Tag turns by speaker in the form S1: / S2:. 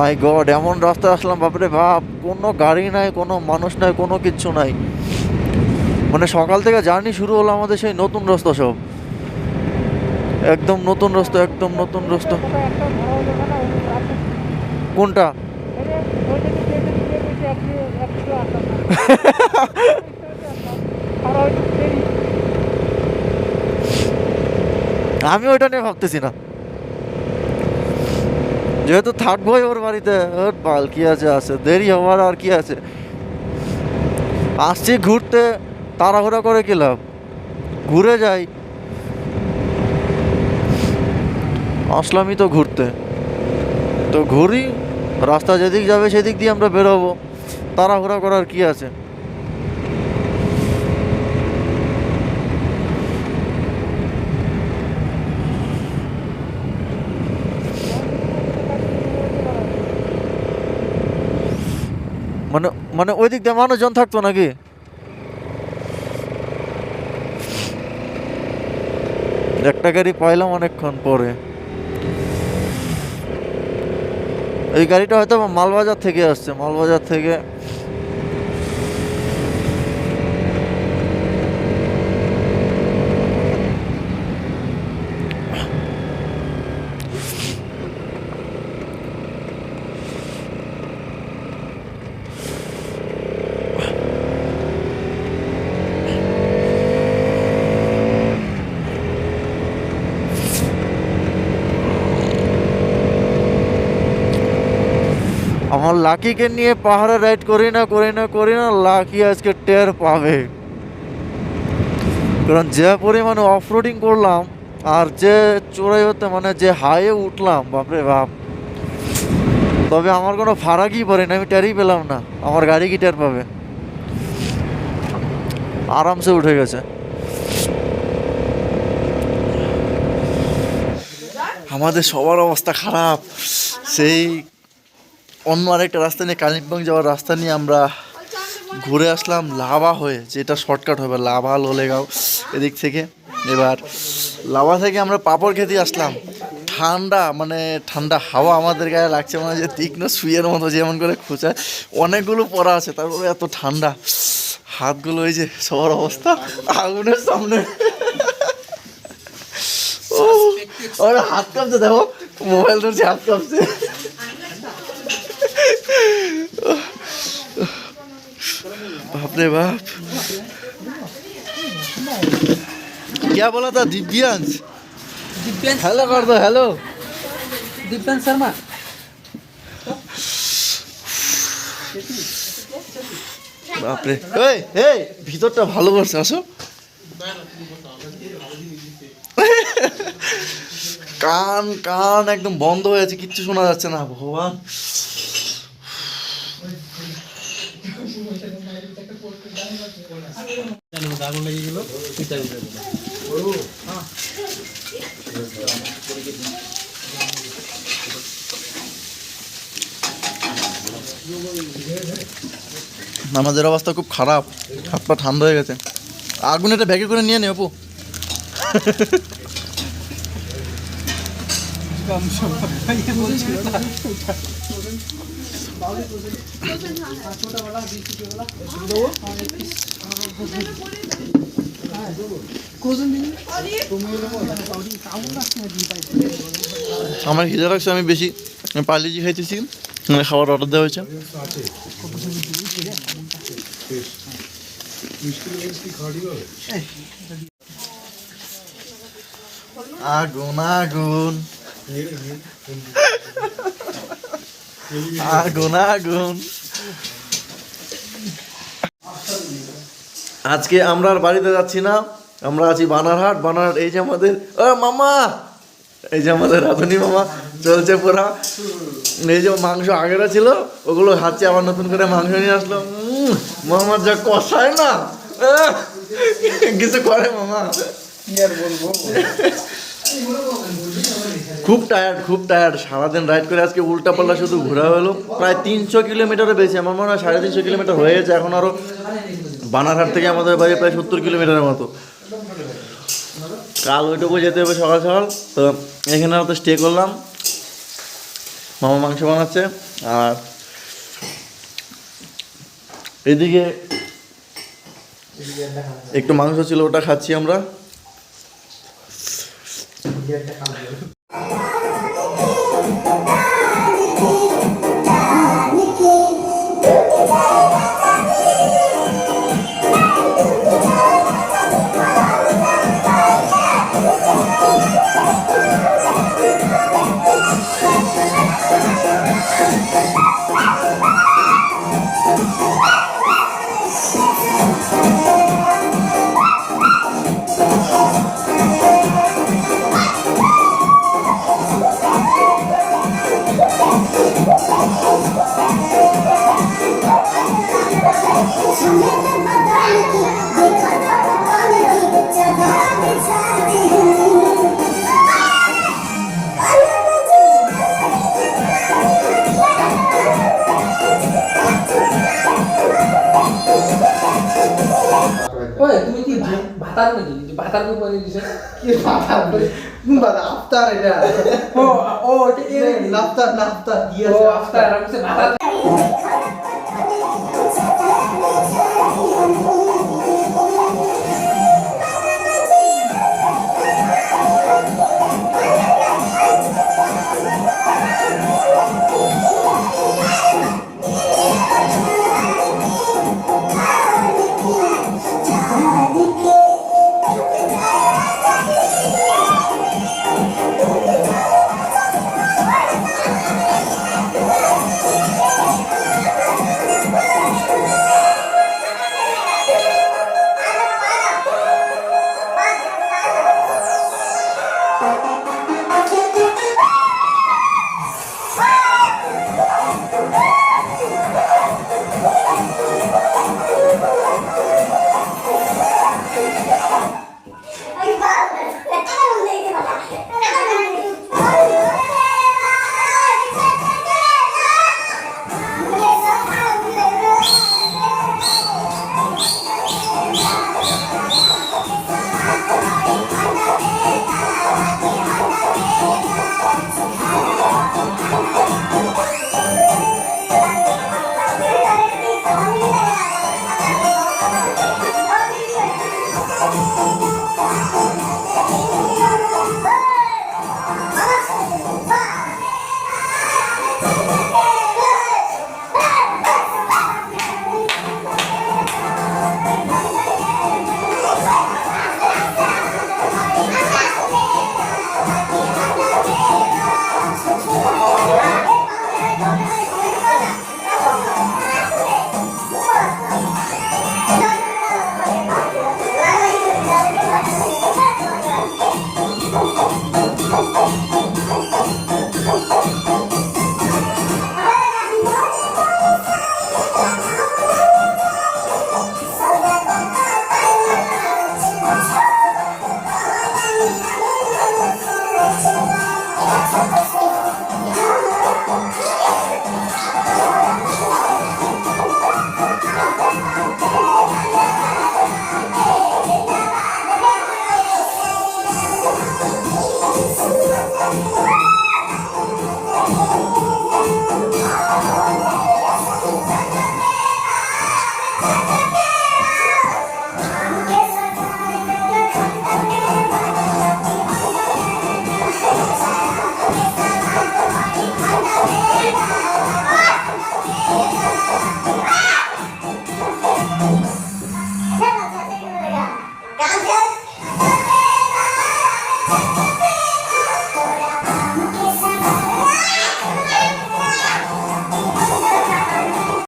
S1: মাই god, এমন রাস্তায় আসলাম, বাপরে বাপ, কোনো গাড়ি নাই, কোনো মানুষ নাই, কোনো কিচ্ছু নাই। মানে সকাল থেকে জার্নি শুরু হলো আমাদের সেই নতুন রাস্তা সব। একদম নতুন রাস্তা, একদম নতুন রাস্তা। কোনটা? আমি ওইটা নিয়ে ভাবতেছি না। যেহেতু থাকবোই ওর বাড়িতে, ওর বাল কি আছে আছে, দেরি হওয়ার আর কি আছে। আসছি ঘুরতে, তাড়াহুড়া করে লাভ ঘুরে যাই। আসলামই তো ঘুরতে। তো ঘুরি, রাস্তা যেদিক যাবে সেদিক দিয়ে আমরা বেরোবো। তাড়াহুড়া করার কি আছে? মানে মানে ওই দিক দিয়ে মানুষজন থাকতো নাকি? একটা গাড়ি পাইলাম অনেকক্ষণ পরে। এই গাড়িটা হয়তো মালবাজার থেকে আসছে, মালবাজার থেকে আমার লাকিকে নিয়ে পাহাড়ে রাইড করি না করি না করি না, লাকি আজকে টের পাবে। কারণ যে পরিমাণে অফরোডিং করলাম আর যে চড়াই হতে মানে যে হাইয়ে উঠলাম, বাপরে বাপ। তবে আমার কোনো ফারাকই পড়ে না, আমি টেরই পেলাম না। আমার গাড়ি কি টের পাবে? আরামসে উঠে গেছে। আমাদের সবার অবস্থা খারাপ। সেই অন্য আরেকটা রাস্তা নিয়ে, কালিম্পং যাওয়ার রাস্তা নিয়ে আমরা ঘুরে আসলাম লাভা হয়ে, যেটা শর্টকাট হবে, লাভা লোলেগাঁও এদিক থেকে। এবার লাভা থেকে আমরা পাপড় খেতে আসলাম। ঠান্ডা মানে ঠান্ডা হাওয়া আমাদের গায়ে লাগছে মানে যে তীক্ষ্ণ সুইয়ের মতো যেমন করে খোঁচায়, অনেকগুলো পড়া আছে, তারপরে এত ঠান্ডা। হাতগুলো ওই যে সবার অবস্থা, আগুনের সামনে। ওরা হাত কাঁপছে, দেখো মোবাইল ধরছে, হাত কাঁপছে। बाप रे बाप क्या बोला था दिव्यांश
S2: दिव्यांश
S1: हेलो कर दो हेलो
S2: दिव्यांश शर्मा
S1: বাপরে এই এই ভিতরটা ভালো করছে আসো কান কান একদম বন্ধ হয়ে আছে কিচ্ছু শোনা যাচ্ছে না ভগবান আমাদের অবস্থা খুব খারাপ, হাত পা ঠান্ডা হয়ে গেছে। আগুন এটা ব্যাগে করে নিয়ে নে, অপু। আমার খিদে লাগছে, আমি বেশি, আমি পার্লিজি খাইতেছি। মানে খাবার অর্ডার দেওয়া হয়েছে। আগুন আগুন। আগুন আগুন। আজকে আমরা আর বাড়িতে যাচ্ছি না। আমরা আছি বানারহাট। বানারহাট, এই যে আমাদের ও মামা! এই যে আমাদের রাধুনি মামা, চলছে পুরা এই যে মাংস আগেরা ছিল, ওগুলো খাচ্ছে, আবার নতুন করে মাংস নিয়ে আসলো। মামার যা কষায় না। কিছু করে মামা। খুব টায়ার্ড খুব টায়ার্ড সারাদিন রাইড করে আজকে উল্টা পাল্লা শুধু ঘোরা হলো। প্রায় তিনশো কিলোমিটারের বেশি, আমার মনে হয় সাড়ে তিনশো কিলোমিটার হয়ে গেছে এখন আরও বানারহাট থেকে আমাদের বাড়ি প্রায় সত্তর কিলোমিটারের মতো। কাল ওইটুকু যেতে হবে সকাল সকাল। তো এখানে তো স্টে করলাম। মামা মাংস বানাচ্ছে। আর এদিকে একটু মাংস ছিল, ওটা খাচ্ছি আমরা।
S2: Diajak. কি
S3: বাবা বাবা? আফতার এটা?
S2: ও ও এটা
S3: নাফতার নাফতার দিয়েছে
S2: আফতার আমি
S4: Oh, Yeah.